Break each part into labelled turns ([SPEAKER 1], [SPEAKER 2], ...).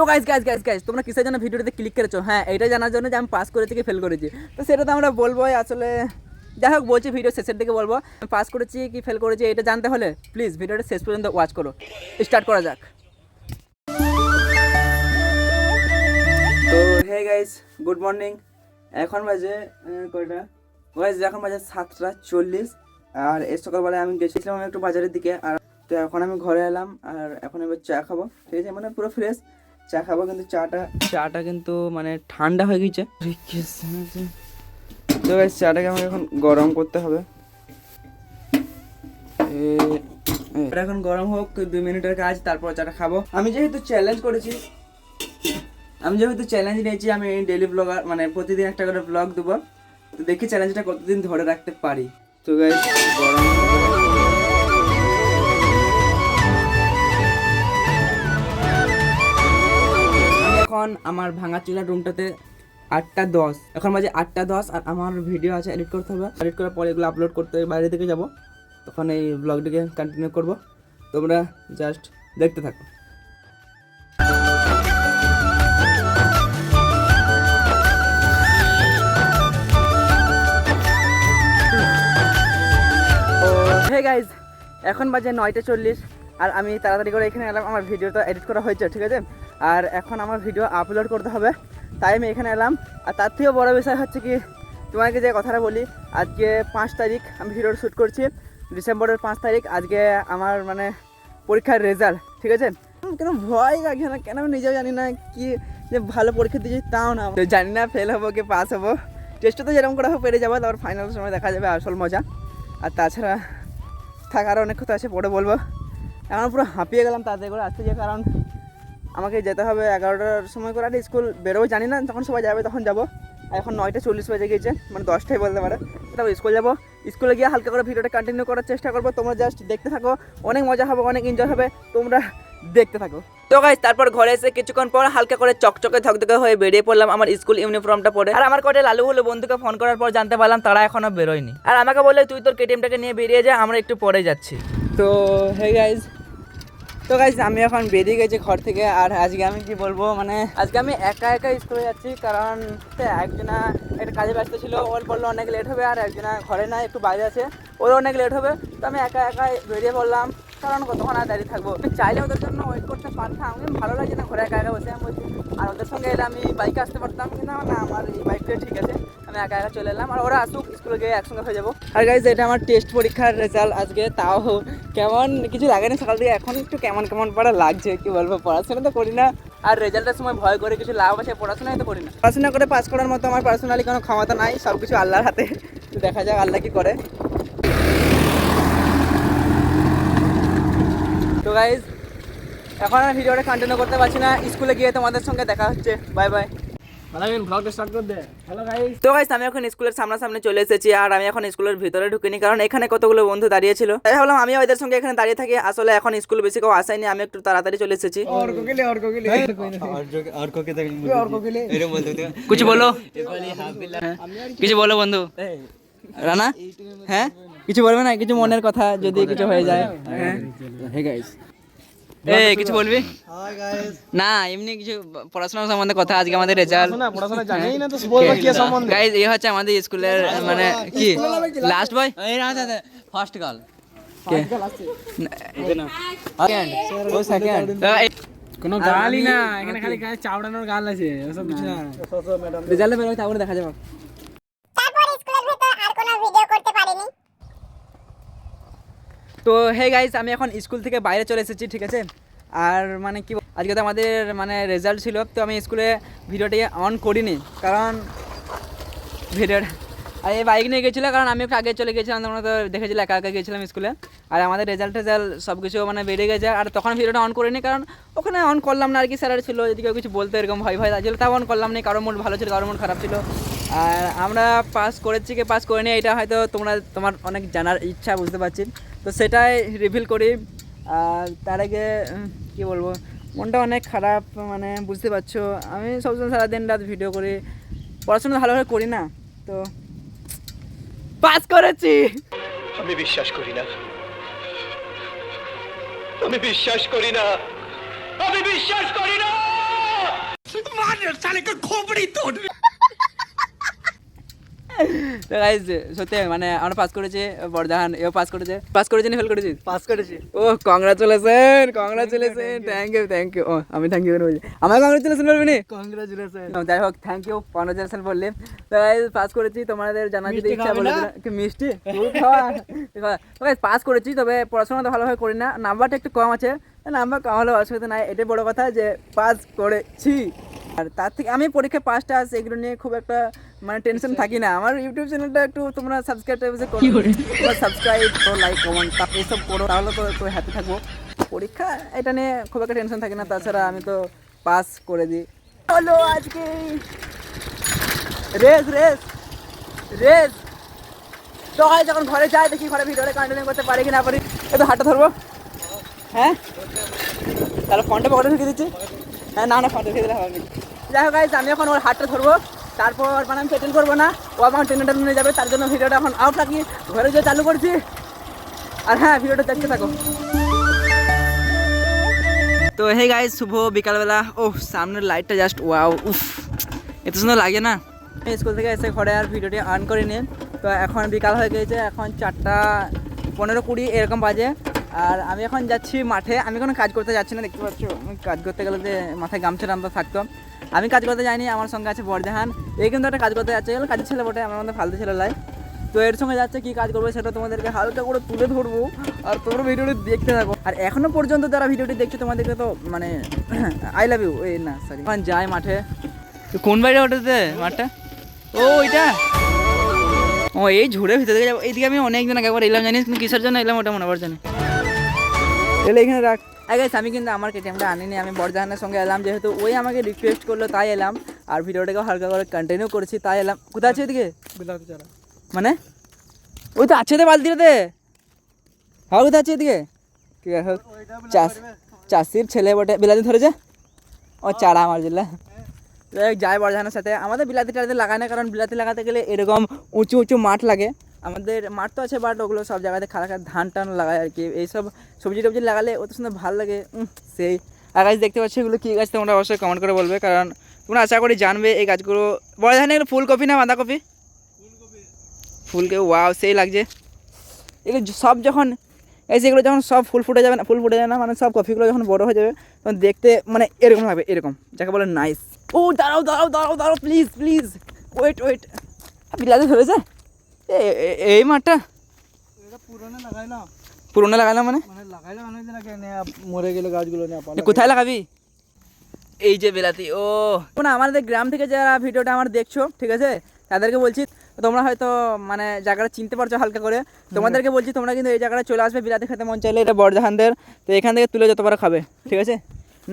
[SPEAKER 1] তো guys guys guys guys তোমরা কিসের জন্য ভিডিওটাতে ক্লিক করেছ? হ্যাঁ এটা জানার জন্য যে আমি পাস করেছি কি ফেল করেছি। তো সেটা তো আমরা বলব আসলে। যাই হোক, বলছি ভিডিও শেষের দিকে বলব। পাস করেছি কি ফেল করেছি এটা জানতে হলে প্লিজ ভিডিওটা শেষ পর্যন্ত ওয়াচ করো। স্টার্ট করা যাক। তো হে গাইস গুড মর্নিং এখন বাজে কয়টা? গাইস এখন বাজে সাতটা চল্লিশ। আর এই সকালবেলায় আমি গেছিলাম একটু বাজারের দিকে। আর তো এখন আমি ঘরে এলাম, আর এখন এবার চা খাব। ঠিক আছে? মানে পুরো ফ্রেশ চা খাব কিন্তু চাটা। চাটা কিন্তু মানে ঠান্ডা হয়ে গেছে। তো গাইস চাটাকে আমাকে এখন গরম করতে হবে। এখন গরম হোক দুই মিনিটের কাজ তারপর চাটা খাব। আমি যেহেতু চ্যালেঞ্জ করেছি আমি যেহেতু চ্যালেঞ্জ নিয়েছি আমি ডেলি ব্লগার মানে প্রতিদিন একটা করে ব্লগ দেবো। তো দেখি চ্যালেঞ্জটা কতদিন ধরে রাখতে পারি। তো গাইস গরম এখন আমার ভাঙা চুলা রুমটাতে আটটা দশ। এখন বাজে আটটা দশ আর আমার ভিডিও আছে এডিট করতে হবে। এডিট করার পরে এগুলো আপলোড করতে বাইরে থেকে যাব। তখন এই ব্লগটিকে কন্টিনিউ করব। তোমরা জাস্ট দেখতে থাকো। গাইজ এখন বাজে নয়টা চল্লিশ, আর আমি তাড়াতাড়ি করে এখানে এলাম আমার ভিডিওটা এডিট করা হয়েছে, ঠিক আছে? আর এখন আমার ভিডিও আপলোড করতে হবে। তাই আমি এখানে এলাম। আর তার থেকেও বড় বিষয় হচ্ছে কি, তোমাকে যে কথাটা বলি, আজকে পাঁচ তারিখ আমি ভিডিওটা শ্যুট করছি। ডিসেম্বরের পাঁচ তারিখ, আজকে আমার মানে পরীক্ষার রেজাল্ট ঠিক আছে? কেন ভয় লাগে না? কেন আমি নিজেও জানি না কি যে ভালো পরীক্ষা দিয়েছি তাও না। জানি না ফেল হব কি পাস হব। টেস্টে তো যেরকম করে হোক, পেরে যাব, তারপর ফাইনাল সময় দেখা যাবে, আসল মজা। আর তাছাড়া থাক আরও অনেক কথা আছে, পরে বলব। এখন পুরো হাঁপিয়ে গেলাম তাতে করে আসতে যে কারণ আমাকে যেতে হবে এগারোটার সময় করে। একটা স্কুল বেরোবো, জানি না, যখন সবাই যাবে তখন যাব। আর এখন নয়টা চল্লিশ বেজে গিয়েছে মানে দশটাই বলতে পারে। তারপর স্কুল যাব। স্কুলে গিয়ে হালকা করে ভিডিওটা কন্টিনিউ করার চেষ্টা করব। তোমরা জাস্ট দেখতে থাকো, অনেক মজা হবে, অনেক এনজয় হবে। তোমরা দেখতে থাকো। তো গাইজ তারপর ঘরে এসে কিছুক্ষণ পর হালকা করে চকচকে ধকধকে হয়ে বেরিয়ে পড়লাম আমার স্কুল ইউনিফর্মটা পরে। আর আমার কটে লালু হলো বন্ধুকে ফোন করার পর জানতে পারলাম তারা এখনও বেরোয়নি। আর আমাকে বলে তুই তোর কেটিএমটাকে নিয়ে বেরিয়ে যা, আমরা একটু পরে যাচ্ছি। তো হে গাইজ তো গাইজ আমি এখন বেরিয়ে গেছি ঘর থেকে, আর আজকে আমি কি বলব মানে আজকে আমি একা একা স্কুলে যাচ্ছি, কারণ একজনা একটা কাজে ব্যস্ত ছিল, ওর বলল অনেক লেট হবে, আর একজনা ঘরে না একটু বাইরে আছে, ওরও অনেক লেট হবে, তো আমি একা একা বেরিয়ে পড়লাম, কারণ কতক্ষণ আর দাঁড়িয়ে থাকব? আমি চাইলে ওদের জন্য ওয়েট করতে পারতাম, কিন্তু ভালো লাগে না, ঘরে একা একা বসে, আমি বলছি, আর ওদের সঙ্গে এলে আমি বাইকে আসতে পারতাম, কিন্তু না, আমার এই বাইকটা ঠিক আছে। আমি একা একা চলে এলাম। আর ওরা আসুক, স্কুলে গিয়ে একসঙ্গে হয়ে যাব। আর গাইজ এটা আমার টেস্ট পরীক্ষার রেজাল্ট আজকে, তাও কেমন? কিছু লাগেনি সকাল থেকে, এখন একটু কেমন কেমন পড়া লাগছে, কি বলব? পড়াশোনা তো করি না। আর রেজাল্টের সময় ভয় করে কিছু লাভ আছে, পড়াশোনাই তো করি না। পড়াশোনা করে পাস করার মতো আমার পার্সোনালি কোনো ক্ষমতা নাই সব কিছু আল্লাহর হাতে। দেখা যাক আল্লাহ কি করে। তো গাইজ এখন আমি ভিডিওটা কন্টিনিউ করতে পারছি না। স্কুলে গিয়ে তোমাদের সঙ্গে দেখা হচ্ছে। বাই বাই তো গাইস আমি এখন স্কুলের সামনাসামনি চলে এসেছি আর আমি এখন স্কুলের ভিতরে ঢুকিনি কারণ এখানে কতগুলো বন্ধু দাঁড়িয়ে ছিল। তাই ভাবলাম আমি ওদের সঙ্গে এখানে দাঁড়িয়ে থাকি। আসলে এখন স্কুল বেশি কেউ আসাইনি আমি একটু তাড়াতাড়ি চলে এসেছি। কিছু বলো। হ্যাঁ, কিছু বলো বন্ধু। রানা? হ্যাঁ? কিছু বলবে না কিছু মনের কথা যদি কিছু হয়ে যায়। হ্যাঁ।
[SPEAKER 2] গাইস
[SPEAKER 1] এ কিছু বলবি? না এমনি কিছু পড়াশোনার সম্বন্ধে কথা আজকে আমাদের রেজাল্ট
[SPEAKER 2] পড়াশোনা জানেই না তো বলব কি সম্বন্ধে?
[SPEAKER 1] গাইজ এই হচ্ছে আমাদের স্কুলের মানে কি? লাস্ট বয়
[SPEAKER 3] এই না। দাদা ফার্স্ট গাল
[SPEAKER 2] কোনো গালই না এখানে খালি গায়ে চাওড়ানোর গাল আছে ওসব কিছু না।
[SPEAKER 1] রেজাল্টে বেরোয় তারপরে দেখা যাবে
[SPEAKER 4] তারপর স্কুলের ভেতর আর কোনো ভিডিও করতে পারিনি
[SPEAKER 1] তো হে গাইস আমি এখন স্কুল থেকে বাইরে চলে এসেছি, ঠিক আছে? আর মানে কি আজকে তো আমাদের মানে রেজাল্ট ছিল, তো আমি স্কুলে ভিডিওটি অন করিনি, কারণ ভিডিওটা আর, এই বাইক নিয়ে গেছিল, কারণ আমি আগে চলে গেছিলাম তোমরা তো দেখেছিলে একা একা গেছিলাম স্কুলে আর আমাদের রেজাল্ট টেজাল্ট সব কিছু মানে বেড়ে গেছে, আর তখন ভিডিওটা অন করিনি, কারণ ওখানে অন করলাম না, আর কি স্যার ছিল, যদি কেউ কিছু বলতে এরকম ভয় ভয় ছিল তাও অন করলাম না কারও মুড ভালো ছিল কারও মুড খারাপ ছিল। আর আমরা পাস করেছি কি পাস করিনি এটা হয়তো তোমরা তোমার অনেক জানার ইচ্ছা বুঝতে পারছি। তো সেটাই রিভিল করি। আর তার আগে কী বলব মনটা অনেক খারাপ মানে বুঝতে পারছ। আমি সবসময় সারাদিন রাত ভিডিও করি। পড়াশোনা ভালোভাবে করি না তো পাস করেছি।
[SPEAKER 5] আমি বিশ্বাস করি না। আমি বিশ্বাস করি না। আমি বিশ্বাস করি না।
[SPEAKER 1] তো গাইজ সত্যি মানে আমরা পাস করেছি বরদাহান এও পাস করেছে। পাস করেছি ফেল করেছিস
[SPEAKER 3] পাস করেছি।
[SPEAKER 1] ও congratulation congratulation thank you thank you ও আমি থ্যাংক ইউ বলছি আমার কংগ্রাচুলেশন বলবি নি?
[SPEAKER 3] কংগ্রাচুলেশন
[SPEAKER 1] যাই হোক থ্যাংক ইউ কংগ্রাচুলেশন বললে। তো পাস করেছি তোমাদের জানা যদি ইচ্ছা বলে। কি মিষ্টি? পাস করেছি তবে পড়াশোনা তো ভালোভাবে করি না। নাম্বারটা একটু কম আছে। নাম্বার কম হলেও অসুবিধা নাই। এটাই বড় কথা যে পাস করেছি। আর তার থেকে আমি পরীক্ষায় পাস টাস এগুলো নিয়ে খুব একটা মানে টেনশন থাকি না। আমার ইউটিউব চ্যানেলটা একটু তোমরা সাবস্ক্রাইব করো। তোমরা সাবস্ক্রাইব করো লাইক কমেন্ট তারপর এসব করো তাহলে তো একটু হ্যাপি থাকব। পরীক্ষা এটা নিয়ে খুব একটা টেনশন থাকে না। তাছাড়া আমি তো পাস করে দিই। হলো আজকে। Race race race. তো হয় যখন ঘরে যাই দেখি ঘরে ভিডিওটা কন্টিনিউ করতে পারি কি না পারি। একটু হাতটা ধরবো। হ্যাঁ? তাহলে ফোনটা পকেটে ঢুকে দিচ্ছি। হ্যাঁ না না ফোনটা ঢুকে দিলে হবে। যাই হোক আমি এখন ওর হাতটা ধরবো। তারপর মানে আমি পেটেল করব না। ও আমার টেনে টেনে নিয়ে যাবে, তার জন্য ভিডিওটা এখন আউট রাখি। ঘরে যে চালু করছি। আর হ্যাঁ ভিডিওটা দেখতে থাকো। তো হে গাইজ শুভ বিকালবেলা। ও সামনের লাইটটা জাস্ট ওয়াও উফ। এত সুন্দর লাগে না? স্কুল থেকে এসে ঘরে আর ভিডিওটি আর্ন করে নিন তো এখন বিকাল হয়ে গেছে এখন চারটা পনেরো কুড়ি, এরকম বাজে। আর আমি এখন যাচ্ছি মাঠে। আমি কোনো কাজ করতে যাচ্ছি না, দেখতে পাচ্ছ? কাজ করতে গেলে যে মাথায় গামছা টামটা থাকতো। আমি কাজ করতে যাইনি, আমার সঙ্গে আছে বরজাহান। এই কিন্তু একটা কাজ করতে যাচ্ছে এগুলো কাজের ছেলে বটে, আমার মধ্যে ফালতু ছেলে লাই। তো এর সঙ্গে যাচ্ছে, কী কাজ করবে সেটা তোমাদেরকে হালকা করে তুলে ধরবো আর তোমরা ভিডিওটি দেখতে থাকো। আর এখনও পর্যন্ত যারা ভিডিওটি দেখছ, তোমাদেরকে তো মানে আই লাভ ইউ এই না সরি এখন যাই মাঠে। কোন বাড়িটা ওটাতে মাঠটা? ও, ওইটা? ও, এই ঝুড়ে ভিতরে যাব। এইদিকে আমি অনেক দিন আগে একবার এলাম, জানিস? কিন্তু কিসের জন্য এলাম ওটা মনে পড়ছে না। এলে এখানে রাখ। আগে আমি কিন্তু আমার কেটিএমটা আনিনি আমি বরজাহানের সঙ্গে এলাম যেহেতু ওই আমাকে রিকোয়েস্ট করল তাই এলাম। আর ভিডিওটাকে হালকা করে কন্টিনিউ করেছি তাই এলাম। কোথায় আছে এদিকে?
[SPEAKER 3] বিলাতি
[SPEAKER 1] মানে? ওই তো আছে তো বালতিটাতে। হ্যাঁ কোথায় আছে এদিকে। চাষ চাষির ছেলে বটে। বিলাতি ধরেছে? ও চারা আমার জেলা। যাই যাই সাথে। আমাদের বিলাতি টাড়াতে লাগায় না কারণ বিলাতি লাগাতে গেলে এরকম উঁচু উঁচু মাঠ লাগে। আমাদের মাঠ তো আছে বাট ওগুলো সব জায়গাতে খারাপ খারাপ ধান টান লাগায় আর কি। এইসব সবজি টবজি লাগালে অত সুন্দর ভালো লাগে। সেই। আর গাছ দেখতে পাচ্ছি এগুলো কী গাছ, তোমরা অবশ্যই কমেন্ট করে বলবে, কারণ তোমরা আশা করি জানবে এই গাছগুলো। বড় ধানের ফুলকপি না বাঁধাকপি? ফুলকে ওয়াও সেই লাগছে। এগুলো সব যখন এই যেগুলো যখন সব ফুল ফুটে যাবে না, ফুল ফুটে যাবে না মানে সব কফিগুলো যখন বড় হয়ে যাবে, তখন দেখতে মানে এরকম হবে, এরকম। যাকে বলে নাইস ও, দাঁড়াও দাঁড়াও দাঁড়াও দাঁড়াও প্লিজ প্লিজ ওয়েট ওয়েট বিলাতে ধরেছে? এই মাঠটা?
[SPEAKER 3] পুরনো লাগাই না।
[SPEAKER 1] পুরোনো লাগালাম মানে?
[SPEAKER 3] মানে নিয়ে মরে গেল গাছগুলো
[SPEAKER 1] কোথায় লাগাবি? এই যে বিলাতি ও। না আমাদের গ্রাম থেকে যারা ভিডিওটা আমার দেখছ ঠিক আছে? তাদেরকে বলছি তোমরা হয়তো মানে জায়গাটা চিনতে পারছ হালকা করে। তোমাদেরকে বলছি তোমরা কিন্তু এই জায়গাটা চলে আসবে বিলাতি খেতে মন চাইলে। এটা বর্ধমানদের তো এখান থেকে তুলে যত পারো খাবে ঠিক আছে?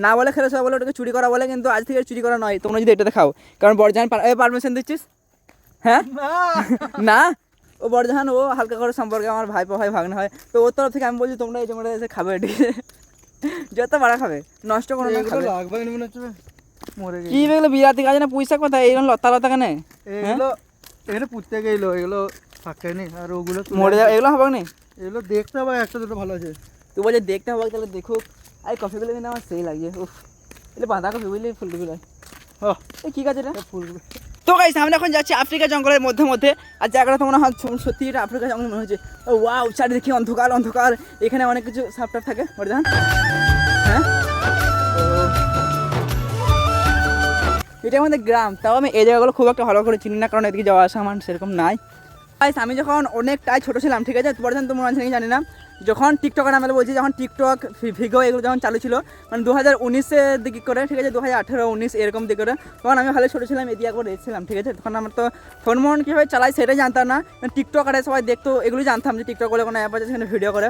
[SPEAKER 1] না বলে খেলে সব বলে ওটাকে চুরি করা বলে কিন্তু আজ থেকে চুরি করা নয়। তোমরা যদি এটাতে খাও কারণ বর্ধমান পারমিশন দিচ্ছিস? হ্যাঁ? না? ও বর্ধমান ও হালকা করে সম্পর্কে আমার ভাইপো হয় ভাগ্নে হয়। তো ওর তরফ থেকে আমি বলছি তোমরা এই জমিটা এসে খাবে আছে যত বাড়া খাবে নষ্ট করো না
[SPEAKER 3] এগুলো
[SPEAKER 1] খাবে।
[SPEAKER 3] মনে
[SPEAKER 1] কি বেগুলো বিরাতি গাছ না পয়সা কোথায় এইরকম লতা লতা কেন?
[SPEAKER 3] এগুলো এখানে পুঁততে গেলো এগুলো থাকেনি আর ওগুলো
[SPEAKER 1] মরে যাবে এগুলো হবে না?
[SPEAKER 3] এগুলো দেখতে হবে একটা দুটো ভালো আছে।
[SPEAKER 1] তুই বলছে দেখতে হবে তাহলে দেখুক। আর কফিগুলো কিন্তু আমার সেই লাগছে উফ। এটা বাঁধাকফি বুঝলি ফুলকপি লাগে।
[SPEAKER 3] ও
[SPEAKER 1] এই কী গাছ এটা?
[SPEAKER 3] ফুল
[SPEAKER 1] তো গাইস আমরা এখন যাচ্ছি আফ্রিকা জঙ্গলের মধ্যে মধ্যে। আর জায়গাটা তো মনে হয় সত্যি এটা আফ্রিকা জঙ্গল মনে হচ্ছে। ওয়াও চারিদিকে অন্ধকার অন্ধকার। এখানে অনেক কিছু সাপ টাপ থাকে। বর্ধান হ্যাঁ? এটা আমাদের গ্রাম। তাও আমি এই জায়গাগুলো খুব একটা ভালো করে চিনি না, কারণ এদিকে যাওয়া আসা আমার সেরকম নাই। আমি যখন অনেকটাই ছোটো ছিলাম, ঠিক আছে? বর্তমান তো মনে আছে জানি না। যখন টিকটকের নামে বলছি, যখন টিকটক ভিগো এগুলো যখন চালু ছিল মানে দু হাজার উনিশের দিকে করে, ঠিক আছে দু হাজার আঠেরো উনিশ এরকম দিকে করে, তখন আমি ভালো ছোটো ছিলাম, এদিকে একবার এসেছিলাম, ঠিক আছে। তখন আমার তো ফোন মন কীভাবে চালাই সেটাই জানতাম না। টিকটক আরে সবাই দেখতো, এগুলো জানতাম যে টিকটক বলে কোনো অ্যাপ আছে সেখানে ভিডিও করে।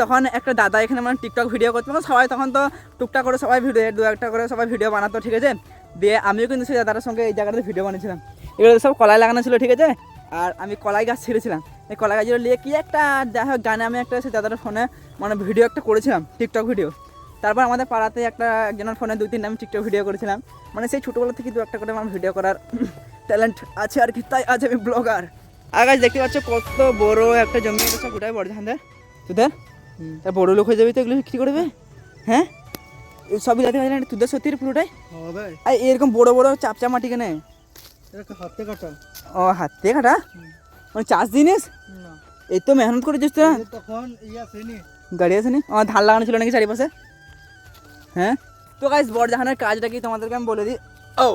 [SPEAKER 1] তখন একটা দাদা এখানে মানে টিকটক ভিডিও করতো মানে সবাই তখন তো টুকটাক করে সবাই ভিডিও দু একটা করে সবাই ভিডিও বানাতো, ঠিক আছে। দিয়ে আমিও কিন্তু সেই দাদার সঙ্গে এই জায়গাটাতে ভিডিও বানিয়েছিলাম। এগুলো সব কলাই লাগানো ছিল, ঠিক আছে। আর আমি কলাই গাছ ছেড়েছিলাম। এই কলাই গাছগুলো নিয়ে কি একটা যাই হোক গানে আমি একটা সেই দাদার ফোনে মানে ভিডিও একটা করেছিলাম টিকটক ভিডিও তারপর আমাদের পাড়াতে একটা একজনের ফোনে দুই তিনটা আমি টিকটক ভিডিও করেছিলাম। মানে সেই ছোটোবেলা থেকে দু একটা করে আমার ভিডিও করার ট্যালেন্ট আছে আর কি তাই আজ আমি ব্লগার আর গাছ দেখতে পাচ্ছ কত বড় একটা জমি সব গোটাই বড় ধানদের তোদের তা বড় লোক হয়ে যাবি তো এগুলো বিক্রি করবে? হ্যাঁ? এই সব বিলাতি গাছ না তোদের সত্যি পুরোটাই?
[SPEAKER 3] হবে
[SPEAKER 1] আর এরকম বড় বড় চাপচা মাটি কেনে?
[SPEAKER 3] এটা হাতে কাটা।
[SPEAKER 1] ও হাতে কাটা? মানে চাষ জিনিস?
[SPEAKER 3] না।
[SPEAKER 1] এই তো মেহনত করেছিস তো?
[SPEAKER 3] তখন
[SPEAKER 1] গাড়ি আসেনি আমার ধান লাগানো ছিল নাকি চারিপাশে? হ্যাঁ? তো গাইস বড়জাহানের কাজটা কি তোমাদেরকে আমি বলে দিই? ও।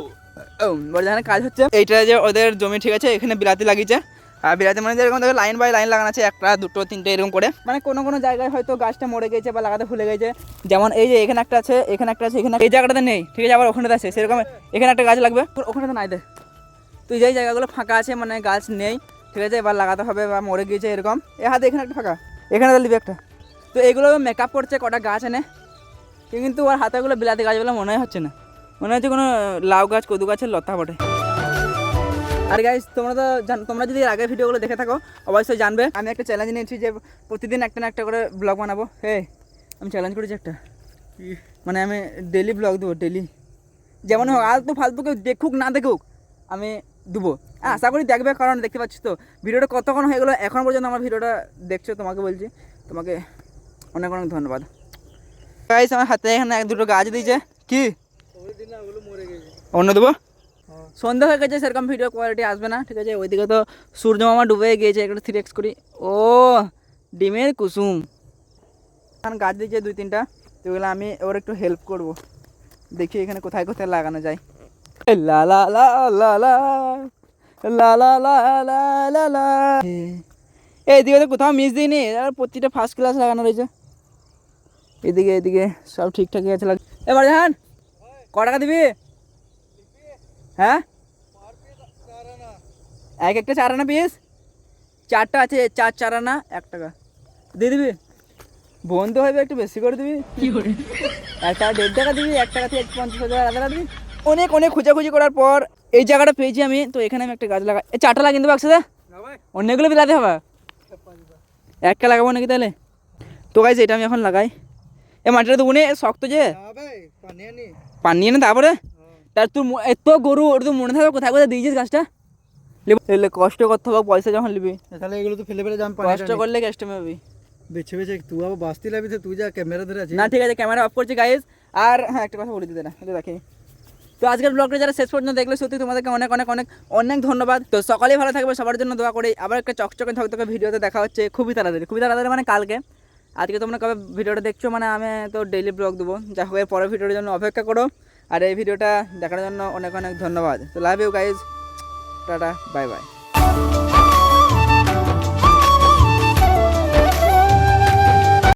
[SPEAKER 1] ও বড়জাহানের কাজ হচ্ছে এইটা যে ওদের জমি ঠিক আছে এখানে বিলাতি লাগিয়েছে। আর বিলাতি মানে যেরকম দেখো লাইন বাই লাইন লাগানো আছে একটা দুটো তিনটে এরকম করে। মানে কোনো কোনো জায়গায় হয়তো গাছটা মরে গেছে বা লাগাতে ভুলে গেছে। যেমন এই যে এখানে একটা আছে এখানে একটা আছে এখানে এই জায়গাটাতে নেই। ঠিক আছে আবার ওখানেতে আছে সেরকম এখানে একটা গাছ লাগবে। ওখানে তো নাই দে। তো যেই জায়গাগুলো ফাঁকা আছে মানে গাছ নেই ঠিক আছে এবার লাগাতে হবে বা মরে গিয়েছে এরকম। এ হাতে এখানে একটা ফাঁকা এখানে তো লিবি একটা। তো এগুলো মেকআপ করছে কটা গাছ এনে। কিন্তু ওর হাতেগুলো বিলাতি গাছগুলো মনে হচ্ছে না। মনে হচ্ছে কোনো লাউ গাছ কদু গাছের লতা বটে। আর গাইস তোমরা তো জান- তোমরা যদি আগের ভিডিওগুলো দেখে থাকো অবশ্যই জানবে। আমি একটা চ্যালেঞ্জ নিয়েছি যে প্রতিদিন একটা না একটা করে ব্লগ বানাবো। হে আমি চ্যালেঞ্জ করেছি একটা। মানে আমি ডেলি ব্লগ দেবো ডেলি যেমন হোক আর তো ফালতু কেউ দেখুক না দেখুক আমি দেবো। হ্যাঁ আশা করি দেখবে কারণ দেখতে পাচ্ছিস তো। ভিডিওটা কতক্ষণ হয়ে গেলো, এখন পর্যন্ত আমার ভিডিওটা দেখছ, তোমাকে বলছি। তোমাকে অনেক অনেক ধন্যবাদ। গাইস আমার হাতে এখানে এক দুটো গাছ দিয়েছে। কি? অন্য দেবো? সন্ধ্যা হয়ে গেছে, সেরকম ভিডিও কোয়ালিটি আসবে না, ঠিক আছে? ওইদিকে তো সূর্য মামা ডুবে গিয়েছে, একটা থ্রি এক্স করি। ও, ডিমের কুসুম। এখন গাছ দিয়েছে দুই তিনটা, তো আমি ওর একটু হেল্প করব। দেখি এখানে কোথায় কোথায় লাগানো যায়। লা লা লা লা লা লা লা লা লা লা লা এইদিকে তো কোথাও মিস দিইনি? আর প্রতিটা ফার্স্ট ক্লাস লাগানো রয়েছে। এদিকে এদিকে সব ঠিকঠাকই আছে লাগ এবার জান ক টাকা দিবি? হ্যাঁ? এক একটা চার আনা পিস চারটা আছে চার চার আনা এক টাকা। দিয়ে দিবি? বন্ধু হবে একটু বেশি করে দিবি? এক টাকা দেড় টাকা দিবি এক টাকা থেকে পঞ্চাশ হাজার আলাদা দিবি? অনেক অনেক খোঁজাখুঁজি করার পর এই জায়গাটা পেয়েছি আমি। তো এখানে আমি একটা গাছ লাগাই এই চারটা লাগিয়ে দেবো একসাথে? অনেকগুলো বিলাতে হবে? একটা লাগাবো নাকি তাহলে? তো গাইছে এটা আমি এখন লাগাই। এ মাটিটা তো উনি শক্ত যে।
[SPEAKER 3] পানি
[SPEAKER 1] নিয়ে না তারপরে? তার তোর এত গরু ওর তো মনে থাকবে কোথায় কোথায় দিয়েছিস গাছটা? কষ্ট করতে হবে পয়সা যখন নিবি
[SPEAKER 3] তাহলে এগুলো তো ফেলে ফেলে যাম
[SPEAKER 1] কষ্ট করলে কাস্টমার হবে
[SPEAKER 3] বেছে বেছে তুই আবার বাঁচতে লাগবি তুই যা ক্যামেরা ধরে আছিস।
[SPEAKER 1] না ঠিক আছে ক্যামেরা অফ করছি গাইজ আর হ্যাঁ একটা কথা বলে দিতে না দেখি। তো আজকের ব্লগটা যারা শেষ পর্যন্ত দেখলে, সত্যি তোমাদেরকে অনেক অনেক অনেক অনেক ধন্যবাদ। তো সকালেই ভালো থাকবে, সবার জন্য দোয়া করে। আবার একটা চকচকে তোকে ভিডিওতে দেখা হচ্ছে খুবই তাড়াতাড়ি। খুবই তাড়াতাড়ি মানে কালকে। আজকে তোমরা কবে ভিডিওটা দেখছ মানে আমি তো ডেইলি ব্লগ দেবো। যা হোক পরের ভিডিওর জন্য অপেক্ষা করো। আর এই ভিডিওটা দেখার জন্য অনেক অনেক ধন্যবাদ। তো love you guys tata bye bye